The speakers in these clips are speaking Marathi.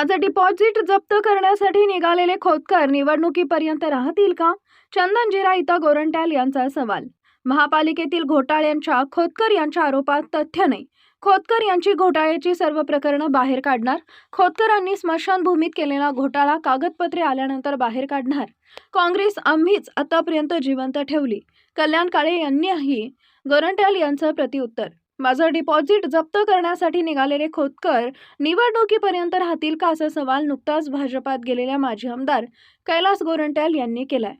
माझं डिपॉझिट जप्त करण्यासाठी निघालेले खोतकर निवडणुकीपर्यंत राहतील का? चंदनजिरा इथं गोरंट्याल यांचा सवाल. महापालिकेतील घोटाळ्यांच्या खोतकर यांच्या आरोपात तथ्य नाही. खोतकर यांची घोटाळ्याची सर्व प्रकरणं बाहेर काढणार. खोतकरांनी स्मशानभूमीत केलेला घोटाळा कागदपत्रे आल्यानंतर बाहेर काढणार. काँग्रेस आम्हीच आतापर्यंत जिवंत ठेवली. कल्याण काळे यांनीही गोरंट्याल यांचं प्रतिउत्तर माझं डिपॉझिट जप्त करण्यासाठी निघालेले खोतकर निवडणुकीपर्यंत राहतील का असा सवाल नुकताच भाजपात गेलेल्या माजी आमदार कैलास गोरंट्याल यांनी केलाय.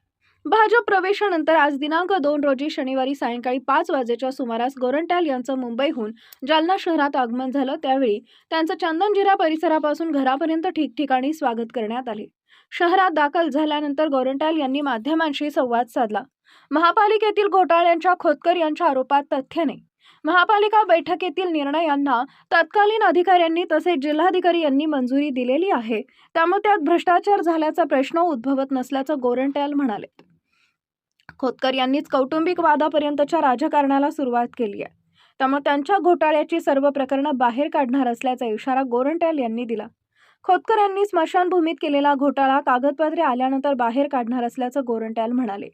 भाजप प्रवेशानंतर आज दिनांक दोन रोजी शनिवारी सायंकाळी पाच वाजेच्या सुमारास गोरंट्याल यांचं मुंबईहून जालना शहरात आगमन झालं. त्यावेळी त्यांचं चंदनजिरा परिसरापासून घरापर्यंत ठिकठिकाणी स्वागत करण्यात आले. शहरात दाखल झाल्यानंतर गोरंट्याल यांनी माध्यमांशी संवाद साधला. महापालिकेतील घोटाळ्यांच्या खोतकर यांच्या आरोपात तथ्य नाही. महापालिका बैठकीतील निर्णयांना तत्कालीन अधिकाऱ्यांनी तसेच जिल्हाधिकारी यांनी मंजुरी दिलेली आहे. त्यामुळे त्यात भ्रष्टाचार झाल्याचा प्रश्न उद्भवत नसल्याचं गोरंट्याल म्हणाले. खोतकर यांनीच कौटुंबिक वादापर्यंतच्या राजकारणाला सुरुवात केली आहे. त्यामुळे त्यांच्या घोटाळ्याची सर्व प्रकरणं बाहेर काढणार असल्याचा इशारा गोरंट्याल यांनी दिला. खोतकर यांनी स्मशानभूमीत केलेला घोटाळा कागदपत्रे आल्यानंतर बाहेर काढणार असल्याचं गोरंट्याल म्हणाले.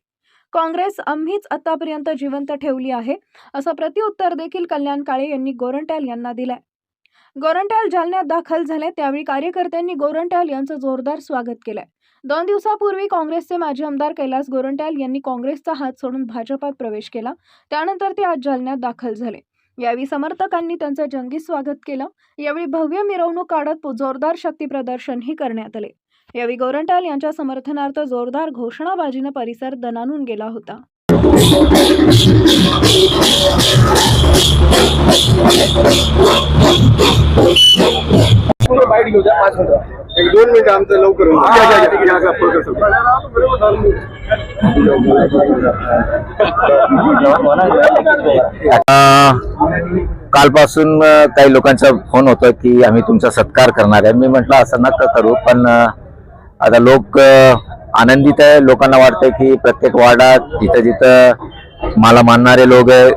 काँग्रेस आम्हीच आतापर्यंत जिवंत ठेवली आहे असं प्रत्युत्तर देखील कल्याण काळे यांनी गोरंट्याल यांना दिलंय. गोरंट्याल जालन्यात दाखल झाले त्यावेळी कार्यकर्त्यांनी गोरंट्याल यांचं जोरदार स्वागत केलंय. दोन दिवसापूर्वी काँग्रेसचे माजी आमदार कैलास गोरंट्याल यांनी काँग्रेसचा हात सोडून भाजपात प्रवेश केला त्यानंतर ते आज जालन्यात दाखल झाले. यावेळी समर्थकांनी त्यांचं जंगी स्वागत केलं यावेळी भव्य मिरवणूक काढत जोरदार शक्ती प्रदर्शनही करण्यात आले. यावेळी गोरंट्याल यांच्या समर्थनार्थ जोरदार घोषणाबाजीनं परिसर दणानून गेला होता. एक दोन मिनिटं आमचं लवकर कालपासून काही लोकांचा फोन होता की आम्ही तुमचा सत्कार करणार आहे. मी म्हटलं असं नका करू पण आता लोक आनंदित आहे. लोकांना वाटतं की प्रत्येक वार्डात जिथं जिथं मला मानणारे लोक आहे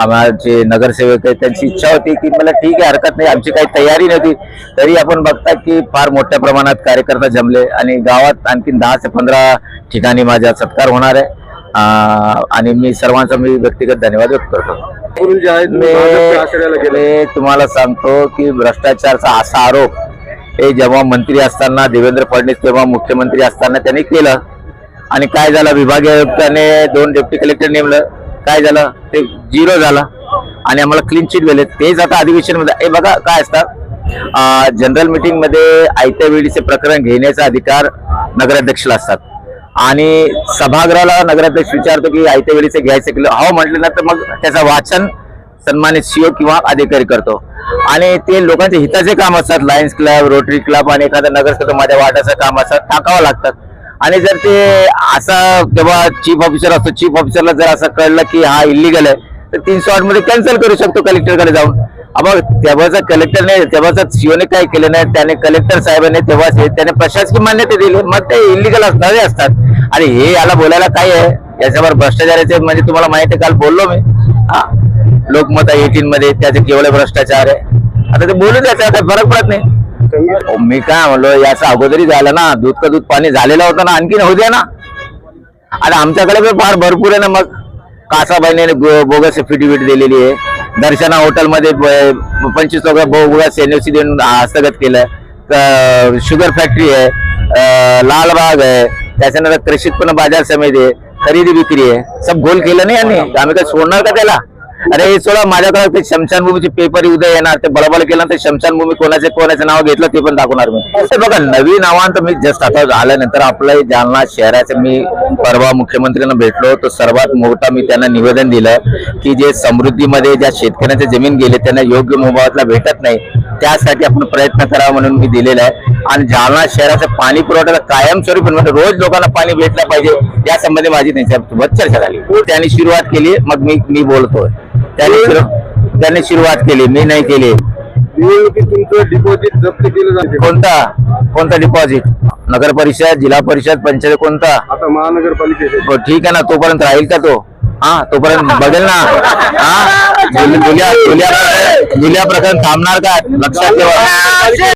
आमचे नगरसेवक आहे त्यांची इच्छा होती की मला ठीक आहे हरकत नाही आमची काही तयारी नव्हती. तरी आपण बघता की फार मोठ्या प्रमाणात कार्यकर्ता जमले आणि गावात आणखीन दहा ते पंधरा ठिकाणी माझा सत्कार होणार आहे. आणि मी सर्वांचा मी व्यक्तिगत धन्यवाद व्यक्त करतो. जे आहेत मी तुम्हाला सांगतो की भ्रष्टाचारचा असा आरोप हे जेव्हा मंत्री असताना देवेंद्र फडणवीस तेव्हा मुख्यमंत्री असताना त्यांनी केलं. आणि काय झालं? विभागीय आयुक्ताने दोन डेप्टी कलेक्टर नेमलं. काय झालं? ते झिरो झालं. आणि आम्हाला क्लीन चिट दिले तेच आता अधिवेशनमध्ये हे बघा काय असतात जनरल मीटिंगमध्ये आयत्या वेळीचे प्रकरण घेण्याचा अधिकार नगराध्यक्षला असतात. आणि सभागृहाला नगराध्यक्ष विचारतो की आयत्या वेळीचे घ्यायचे किलो हो म्हटलं ना तर मग त्याचं वाचन सन्मानित सीओ किंवा अधिकारी करतो. आणि ते लोकांच्या हिताचे काम असतात. लायन्स क्लब रोटरी क्लब आणि एखादं नगरसेवक माझ्या वाटाचं काम असतात टाकावं लागतात आणि जर ते असं तेव्हा चीफ ऑफिसर असतो चीफ ऑफिसरला जर असं कळलं की हा इलिगल आहे तर तीनशे आठमध्ये कॅन्सल करू शकतो कलेक्टरकडे जाऊन. अबा तेव्हाचा कलेक्टर नाही तेव्हाचा सीओने काय केलं नाही त्याने कलेक्टर साहेबांनी तेव्हा त्याने प्रशासकीय मान्यता दिली मग ते इलिगल असणारे असतात. आणि हे याला बोलायला काय आहे? याच्यावर भ्रष्टाचाराचे म्हणजे तुम्हाला माहिती आहे, काल बोललो मी. हा. लोकमत एटीन मध्ये त्याचे केवळ भ्रष्टाचार आहे. आता ते बोलू द्यायचं आता फरक पडत नाही. मी काय म्हणलो याचा अगोदरी झालं ना दूध का दूध पाणी झालेलं होतं ना आणखीन होऊ द्या ना. आता आमच्याकडे पण फार भरपूर आहे ना मग. कासाबाईने गो- बोगस फिट दिलेली आहे. दर्शना हॉटेलमध्ये पंचवीस लोक बोगस एनओसी देऊन हस्तगत केलं तर शुगर फॅक्टरी आहे लालबाग आहे. त्याच्यानंतर कृषी उत्पन्न बाजार समिती आहे खरेदी विक्री आहे. सब गोल केलं नाही यांनी. आम्ही काय सोडणार का त्याला? अरे हे सोडा माझ्याकडे ते शमशानभूमीचे पेपर उद्या येणार ते बळबळ केलं तर शमशानभूमी कोणाचे कोणाचं नाव घेतलं ते पण दाखवणार मी. बघा नवीन नावांत मी जस्ट आता आल्यानंतर आपलं जालना शहराचं मी परवा मुख्यमंत्र्यांना भेटलो तर सर्वात मोठा मी त्यांना निवेदन दिलं की जे समृद्धीमध्ये ज्या शेतकऱ्यांच्या जमीन गेले त्यांना योग्य मोबदला भेटत नाही त्यासाठी आपण प्रयत्न करावा म्हणून मी दिलेला आहे. आणि जालना शहराचं पाणी पुरवठा कायमस्वरूपी म्हणजे रोज लोकांना पाणी भेटलं पाहिजे यासंबंधी माझी त्यांच्यासोबत चर्चा झाली. त्यांनी सुरुवात केली मग मी मी बोलतोय. त्यांनी सुरु- त्यांनी सुरुवात केली मी नाही केली. निवडणुकीत तुमचं डिपॉझिट जप्त केलं जाते कोणता? कोणता डिपॉझिट नगर परिषद जिल्हा परिषद पंचायत कोणता? आता महानगरपालिकेचे. हो, ठीक आहे ना तोपर्यंत राहील का तो? हा तोपर्यंत बघेल ना. हा जुल्या जुल्या जुल्या प्रकरण थांबणार का? लक्षात ठेवा.